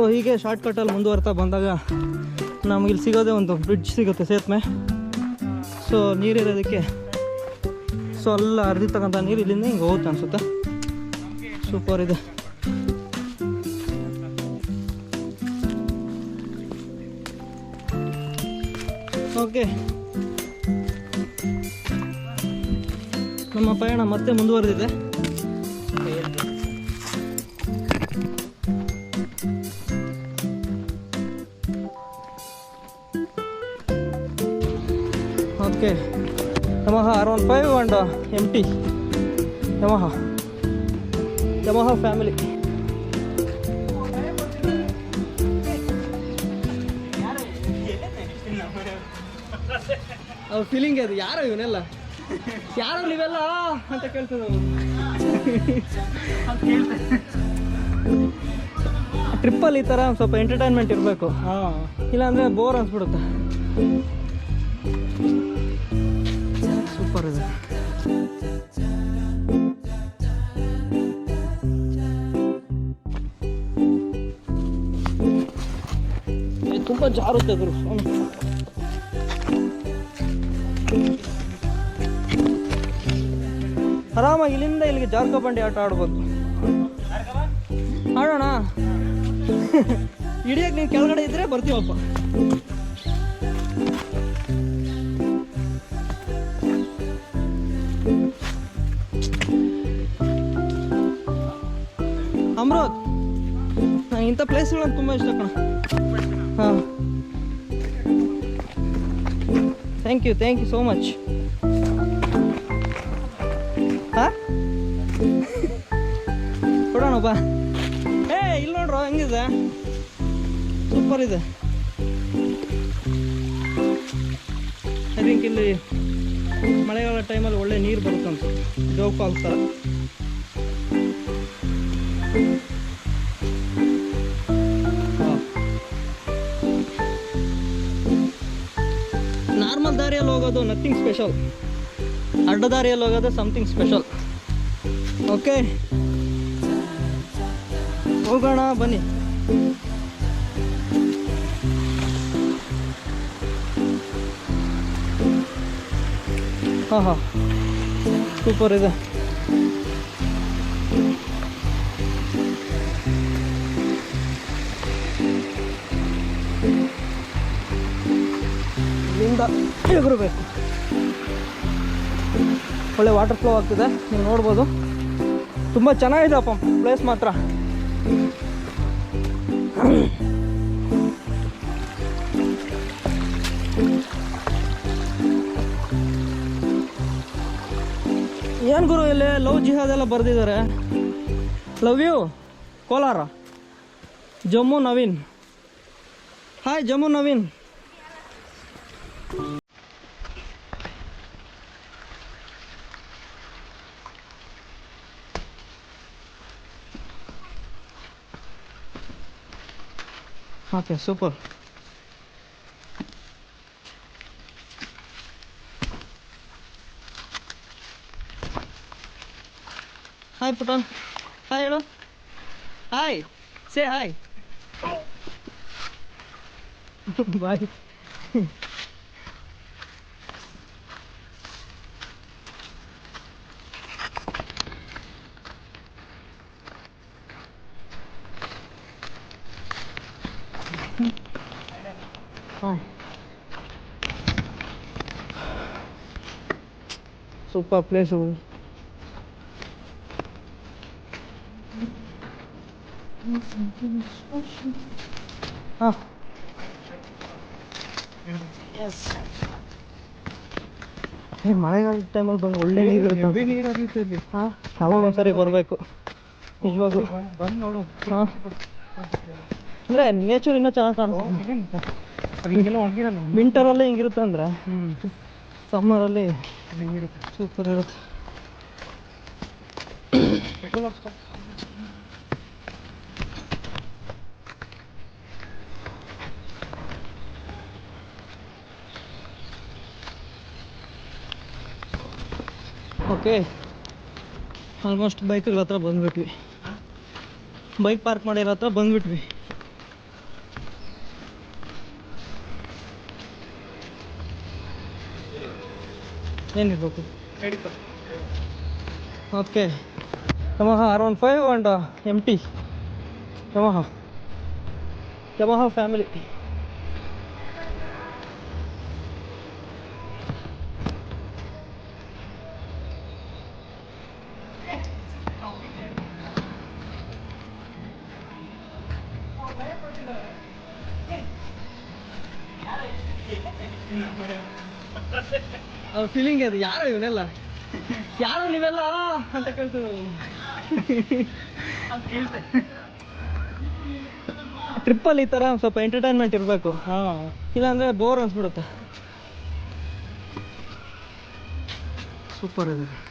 So ಹೀಗೆ ಶಾರ್ಟ್ಕಟ್ಟಲ್ಲಿ ಮುಂದುವರ್ತಾ ಬಂದಾಗ ನಮ್ಗೆ ಇಲ್ಲಿ ಸಿಗೋದೇ ಒಂದು ಬ್ರಿಡ್ಜ್ ಸಿಗುತ್ತೆ ಸೇತುವೆ ಸೊ ನೀರಿರೋದಕ್ಕೆ ಸೊ ಅಲ್ಲ ಹರಿದಿರ್ತಕ್ಕಂಥ ನೀರು ಇಲ್ಲಿಂದ ಹಿಂಗೆ ಹೋಗುತ್ತೆ ಅನಿಸುತ್ತೆ. ಸೂಪರ್ ಇದೆ. ಓಕೆ ನಮ್ಮ ಪಯಣ ಮತ್ತೆ ಮುಂದುವರೆದಿದೆ. Okay. Yamaha R one five and M T Yamaha Yamaha family ಅವ್ರ ಫೀಲಿಂಗ್ ಅದು ಯಾರೋ ಇವನೆಲ್ಲ? ಯಾರು ನೀವೆಲ್ಲ ಅಂತ ಕೇಳ್ತದ ಟ್ರಿಪ್ಪಲ್ಲಿ ಈ ಥರ ಒಂದ್ ಸ್ವಲ್ಪ ಎಂಟರ್ಟೈನ್ಮೆಂಟ್ ಇರಬೇಕು. ಇಲ್ಲಾಂದರೆ ಬೋರ್ ಅನ್ಸ್ಬಿಡುತ್ತೆ. ಜಾರುತ್ತೆ ಗುರು الظروف ಆರಾಮಾಗಿ ಇಲ್ಲಿಂದ ಇಲ್ಲಿಗೆ ಜಾರ್ಕ ಬಂಡಿ ಆಟ ಆಡ್ಬೋದು. ಆಡೋಣ? ಹಿಡಿಯಕ್ಕೆ ನೀವು ಕೆಳಗಡೆ ಇದ್ರೆ ಬರ್ತೀವಪ್ಪ ಅಮೃತ್ ಇಂಥ ಪ್ಲೇಸ್ಗಳಂತ ತುಂಬ ಇಷ್ಟ ಕಣ. ಹಾಂ. Thank you thank you so much ಹಾಂ ಕೊಡೋಣ ಬಾ. ಏ, ಇಲ್ಲಿ ನೋಡ್ರು, ಹೆಂಗಿದೆ? ಸೂಪರ್ ಇದೆ. ಐ ಥಿಂಕ್ ಇಲ್ಲಿ ಮಳೆಗಾಲ ಟೈಮಲ್ಲಿ ಒಳ್ಳೆ ನೀರು ಬರುತ್ತಂತ ಫಾಲ್ಸ್ ಥರ ನಾರ್ಮಲ್ ದಾರಿಯಲ್ಲಿ ಹೋಗೋದು ನಥಿಂಗ್ ಸ್ಪೆಷಲ್ ಅಡ್ಡ ದಾರಿಯಲ್ಲಿ ಹೋಗೋದು ಸಮಥಿಂಗ್ ಸ್ಪೆಷಲ್ ಓಕೆ ಹೋಗೋಣ, ಬನ್ನಿ. ಹಾಂ ಹಾಂ. ಸೂಪರ್ ಇದೆ. ಇಲ್ಲಿಂದ ಎಗರಬೇಕು ಒಳ್ಳೆ ವಾಟರ್ ಫ್ಲೋ ಆಗ್ತಿದೆ, ನೀವು ನೋಡ್ಬೋದು. ತುಂಬ ಚೆನ್ನಾಗಿದೆ ಅಪ್ಪ ಪ್ಲೇಸ್ ಮಾತ್ರ. ಏನು ಗುರು ಇಲ್ಲಿ ಲವ್ ಜಿಹಾದ್ ಎಲ್ಲ ಬರೆದಿದ್ದಾರೆ? Love you Kolar. Jammu Naveen. Hi Jammu Naveen. Okay super hi Putin hi ಹೇಳು hi say hi bye hi super place ಹಾ ಎಸ್ ಏ ಮಳೆಗಾಲದ ಟೈಮಲ್ಲಿ ಬಂದು ಒಳ್ಳೆ ನೀರು ಇರುತ್ತೆ. ಹಾಂ ಅವಾಗ ಒಂದ್ಸರಿ ಬರಬೇಕು. ನಿಜವಾಗ್ಲೂ. ಬಂದು ನೋಡು. ಹಾಂ. ಅಂದರೆ ನೇಚರ್ ಇನ್ನೂ ಚೆನ್ನಾಗಿ ಕಾಣಿಸ್ತದೆ ವಿಂಟರಲ್ಲಿ ಹಿಂಗಿರುತ್ತೆ ಅಂದ್ರೆ? ಸಮ್ಮರ್ ಸಮ್ಮರಲ್ಲಿ ಹಿಂಗಿರುತ್ತೆ ಸೂಪರ್ ಇರುತ್ತೆ ಓಕೆ ಆಲ್ಮೋಸ್ಟ್ ಬೈಕ್ಗಳ ಹತ್ರ ಬಂದ್ಬಿಟ್ವಿ. ಬೈಕ್ ಪಾರ್ಕ್ ಮಾಡಿರೋ ಹತ್ರ ಬಂದ್ಬಿಟ್ವಿ. ಏನಿರ್ಬೇಕು? Okay Yamaha R one five and M T Yamaha Yamaha family ಅವ್ರ ಫೀಲಿಂಗ್ ಅದು, ಯಾರು ಇವನೆಲ್ಲ? ಯಾರು ನೀವೆಲ್ಲ? ಅಂತ ಕೇಳ್ತು ಟ್ರಿಪ್ಪಲ್ಲಿ ಈ ಥರ ಸ್ವಲ್ಪ ಎಂಟರ್ಟೈನ್ಮೆಂಟ್ ಇರಬೇಕು. ಹಾಂ. ಇಲ್ಲಾಂದರೆ ಬೋರ್ ಅನ್ಸ್ಬಿಡುತ್ತೆ. ಸೂಪರ್ ಇದೆ.